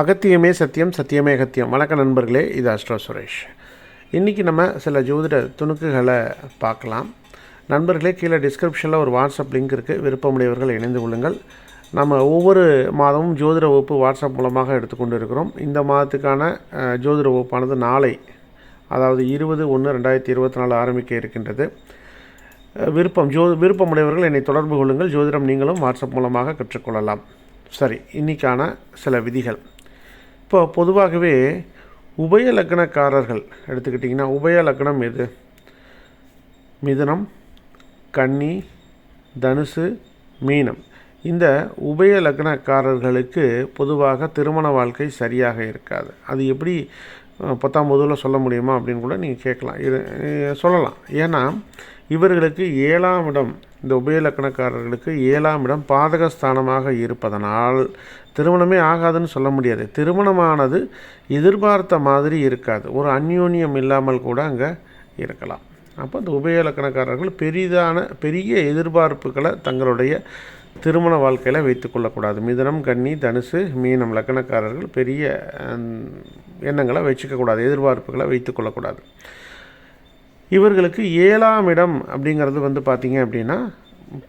அகத்தியமே சத்தியம் சத்தியமே அகத்தியம். வணக்க நண்பர்களே இது அஸ்ட்ரோ சுரேஷ். இன்றைக்கி நம்ம சில ஜோதிட துணுக்குகளை பார்க்கலாம். நண்பர்களே கீழே டிஸ்கிரிப்ஷனில் ஒரு வாட்ஸ்அப் லிங்க் இருக்குது விருப்பமுடையவர்கள் இணைந்து கொள்ளுங்கள். நம்ம ஒவ்வொரு மாதமும் ஜோதிட வகுப்பு வாட்ஸ்அப் மூலமாக எடுத்துக்கொண்டு இருக்கிறோம் இந்த மாதத்துக்கான ஜோதிட வகுப்பானது நாளை அதாவது இருபது ஒன்று ரெண்டாயிரத்தி இருபத்தி நாலு ஆரம்பிக்க இருக்கின்றது. விருப்பம் ஜோ விருப்பமுடையவர்கள் என்னை தொடர்பு கொள்ளுங்கள். ஜோதிடம் நீங்களும் வாட்ஸ்அப் மூலமாக கற்றுக்கொள்ளலாம். சரி இன்னைக்கான சில விதிகள். இப்போ பொதுவாகவே உபய லக்னக்காரர்கள் எடுத்துக்கிட்டிங்கன்னா உபய லக்னம் எது? மிதுனம் கன்னி தனுசு மீனம். இந்த உபய லக்னக்காரர்களுக்கு பொதுவாக திருமண வாழ்க்கை சரியாக இருக்காது. அது எப்படி பத்தாம் பொதுவில் சொல்ல முடியுமா அப்படின்னு கூட நீங்கள் கேட்கலாம். இது சொல்லலாம். ஏன்னா இவர்களுக்கு ஏழாம் இடம் இந்த உபய லக்னக்காரர்களுக்கு ஏழாம் இடம் பாதகஸ்தானமாக இருப்பதனால் திருமணமே ஆகாதுன்னு சொல்ல முடியாது. திருமணமானது எதிர்பார்த்த மாதிரி இருக்காது. ஒரு அந்யோன்யம் இல்லாமல் கூட அங்கே இருக்கலாம். அப்போ இந்த உபயலக்கணக்காரர்கள் பெரிதான பெரிய எதிர்பார்ப்புகளை தங்களுடைய திருமண வாழ்க்கையில் வைத்துக்கொள்ளக்கூடாது மிதனம் கன்னி தனுசு மீனம் லக்கணக்காரர்கள் பெரிய எண்ணங்களை வச்சுக்கக்கூடாது எதிர்பார்ப்புகளை வைத்துக்கொள்ளக்கூடாது இவர்களுக்கு ஏழாம் இடம் அப்படிங்கிறது வந்து பார்த்திங்க அப்படின்னா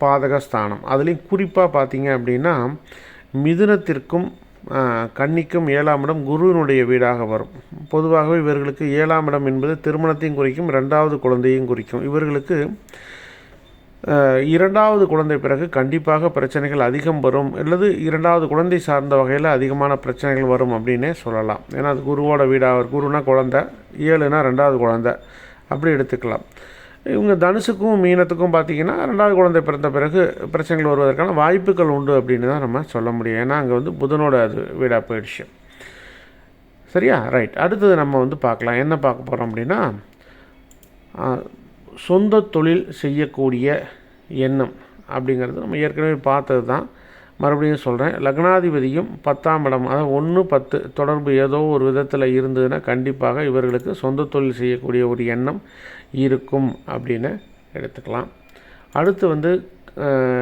பாதகஸ்தானம். அதுலேயும் குறிப்பாக பார்த்திங்க அப்படின்னா மிதுனத்திற்கும் கன்னிக்கும் ஏழாம் இடம் குருவினுடைய வீடாக வரும். பொதுவாகவே இவர்களுக்கு ஏழாம் இடம் என்பது திருமணத்தையும் குறிக்கும் ரெண்டாவது குழந்தையும் குறிக்கும். இவர்களுக்கு இரண்டாவது குழந்தை பிறகு கண்டிப்பாக பிரச்சனைகள் அதிகம் வரும். அல்லது இரண்டாவது குழந்தை சார்ந்த வகையில் அதிகமான பிரச்சனைகள் வரும் அப்படின்னே சொல்லலாம். ஏன்னா அது குருவோட வீடாக குருனா குழந்தை ஏழுனா ரெண்டாவது குழந்தை. அப்படி எடுத்துக்கலாம். இவங்க தனுசுக்கும் மீனத்துக்கும் பார்த்தீங்கன்னா ரெண்டாவது குழந்தை பிறந்த பிறகு பிரச்சனைகள் வருவதற்கான வாய்ப்புகள் உண்டு அப்படின்னு தான் நம்ம சொல்ல முடியும். ஏன்னா அங்கே வந்து புதனோட அது வீடாக போயிடுச்சு. சரியா? ரைட் அடுத்தது நம்ம வந்து பார்க்கலாம். என்ன பார்க்க போகிறோம் அப்படின்னா சொந்த தொழில் செய்யக்கூடிய எண்ணம் அப்படிங்கிறது நம்ம ஏற்கனவே பார்த்தது தான் மறுபடியும் சொல்கிறேன் லக்னாதிபதியும் பத்தாம் இடம் அதாவது ஒன்று பத்து தொடர்பு ஏதோ ஒரு விதத்தில் இருந்ததுன்னா கண்டிப்பாக இவர்களுக்கு சொந்த தொழில் செய்யக்கூடிய ஒரு எண்ணம் இருக்கும் அப்படின்னு எடுத்துக்கலாம். அடுத்து வந்து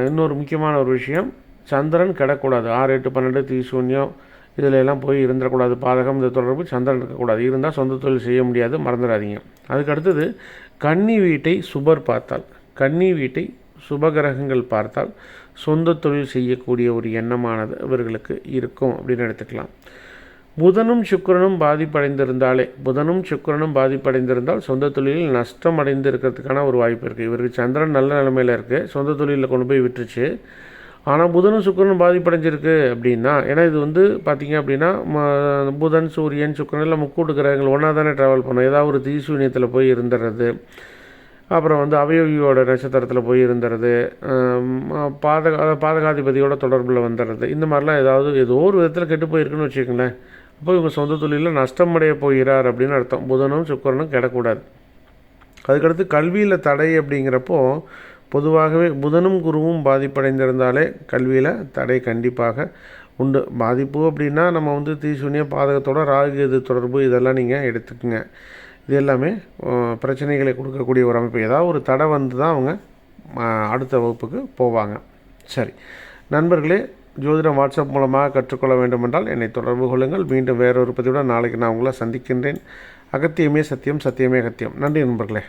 இன்னொரு முக்கியமான ஒரு விஷயம் சந்திரன் கிடக்கூடாது ஆறு எட்டு பன்னெண்டு தீசூன்யம் இதில் எல்லாம் போய் இருந்துடக்கூடாது. பாதகம் இந்த தொடர்பு சந்திரன் இருக்கக்கூடாது. இருந்தால் சொந்த தொழில் செய்ய முடியாது மறந்துடாதீங்க. அதுக்கு அடுத்தது கன்னி வீட்டை சுபர் பார்த்தால். கன்னி வீட்டை சுபகிரகங்கள் பார்த்தால் சொந்த தொழில் செய்யக்கூடிய ஒரு எண்ணமானது இவர்களுக்கு இருக்கும் அப்படின்னு எடுத்துக்கலாம். புதனும் சுக்கரனும் பாதிப்படைந்திருந்தாலே புதனும் சுக்கரனும் பாதிப்படைந்திருந்தால் சொந்த தொழிலில் நஷ்டம் அடைந்து இருக்கிறதுக்கான ஒரு வாய்ப்பு இருக்குது இவருக்கு சந்திரன் நல்ல நிலைமையில் இருக்குது சொந்த தொழிலில் கொண்டு போய் விட்டுருச்சு. ஆனால் புதனும் சுக்கரனும் பாதிப்படைஞ்சிருக்கு அப்படின்னா ஏன்னா இது வந்து பார்த்திங்க அப்படின்னா ம- புதன் சூரியன் சுக்கரன் இல்லை முக்கூட்டு கிரகங்கள் ஒன்றா தானே ட்ராவல் பண்ணும். ஏதாவது ஒரு தீசூன்யத்தில் போய் இருந்துடுறது அப்புறம் வந்து அவயோகியோட நட்சத்திரத்தில் போய் இருந்துறது பாதக பாதகாதிபதியோட தொடர்பில் வந்துடுறது இந்த மாதிரிலாம் ஏதாவது ஏதோ ஒரு விதத்தில் கெட்டு போயிருக்குன்னு வச்சுக்கோங்களேன். அப்போ இவங்க சொந்த தொழிலில் நஷ்டம் அடைய போகிறார் அப்படின்னு அர்த்தம். புதனும் சுக்கரனும் கிடக்கூடாது அதுக்கடுத்து கல்வியில் தடை அப்படிங்கிறப்போ பொதுவாகவே புதனும் குருவும் பாதிப்படைந்திருந்தாலே கல்வியில் தடை கண்டிப்பாக உண்டு. பாதிப்பு அப்படின்னா நம்ம வந்து தீசூனிய பாதகத்தோட ராகு எது தொடர்பு இதெல்லாம் நீங்கள் எடுத்துக்கோங்க. இது எல்லாமே பிரச்சனைகளை கொடுக்கக்கூடிய ஒரு அமைப்பு. ஏதாவது ஒரு தடை வந்து தான் அவங்க அடுத்த வகுப்புக்கு போவாங்க. சரி. நண்பர்களே ஜோதிடம் வாட்ஸ்அப் மூலமாக கற்றுக்கொள்ள வேண்டுமென்றால் என்னை தொடர்பு கொள்ளுங்கள். மீண்டும் வேறொரு பதிவுடன் நாளைக்கு நான் உங்களை சந்திக்கின்றேன். அகத்தியமே சத்தியம் சத்தியமே அகத்தியம். நன்றி நண்பர்களே.